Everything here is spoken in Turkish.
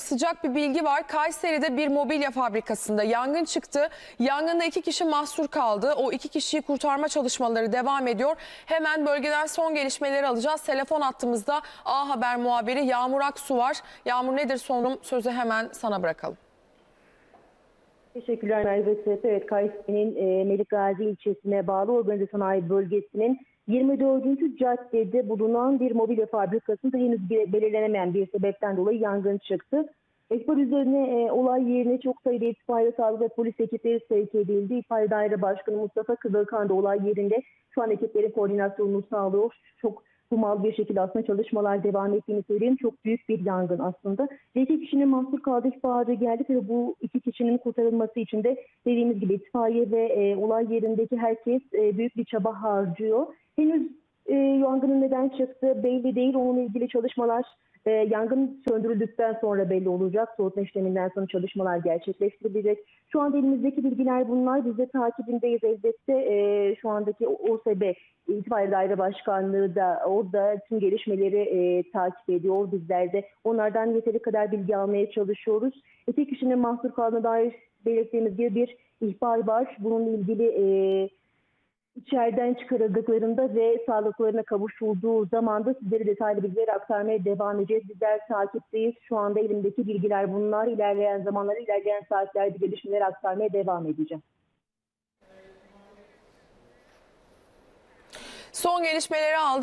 Sıcak bir bilgi var. Kayseri'de bir mobilya fabrikasında yangın çıktı. Yangında iki kişi mahsur kaldı. O iki kişiyi kurtarma çalışmaları devam ediyor. Hemen bölgeden son gelişmeleri alacağız. Telefon attığımızda A Haber muhabiri Yağmur Aksu var. Yağmur nedir sonum? Sözü hemen sana bırakalım. Teşekkürler Merve Sefer. Evet Kayseri'nin e, Melik ilçesine bağlı organize sanayi bölgesinin 24. caddede bulunan bir mobilya fabrikasında henüz be- belirlenemeyen bir sebepten dolayı yangın çıktı. Ekber üzerine e, olay yerine çok sayıda itfaiye sağlık ve polis ekipleri sevk edildi. İtfaiye Daire Başkanı Mustafa Kızılkan da olay yerinde şu an ekiplerin koordinasyonunu sağlıyor. Çok humal bir şekilde aslında çalışmalar devam ettiğini söyleyeyim. Çok büyük bir yangın aslında. Ve iki kişinin mahsur kaldığı ihbarı geldi ve bu iki kişinin kurtarılması için de dediğimiz gibi itfaiye ve e, olay yerindeki herkes e, büyük bir çaba harcıyor. Henüz e, yangının neden çıktığı belli değil. Onunla ilgili çalışmalar e, yangın söndürüldükten sonra belli olacak. Soğutma işleminden sonra çalışmalar gerçekleştirilecek. Şu anda elimizdeki bilgiler bunlar. Biz de takibindeyiz elbette. E, şu andaki OSB İtfaiye Daire Başkanlığı da orada tüm gelişmeleri e, takip ediyor. Bizler de onlardan yeteri kadar bilgi almaya çalışıyoruz. İki kişinin mahsur kaldığına dair belirttiğimiz gibi bir ihbar var. Bununla ilgili e, içeriden çıkarıldıklarında ve sağlıklarına kavuşulduğu zaman da sizlere detaylı bilgiler aktarmaya devam edeceğiz. Bizler takipteyiz. Şu anda elimdeki bilgiler bunlar. İlerleyen zamanları, ilerleyen saatlerde gelişmeleri aktarmaya devam edeceğim. Son gelişmeleri aldık.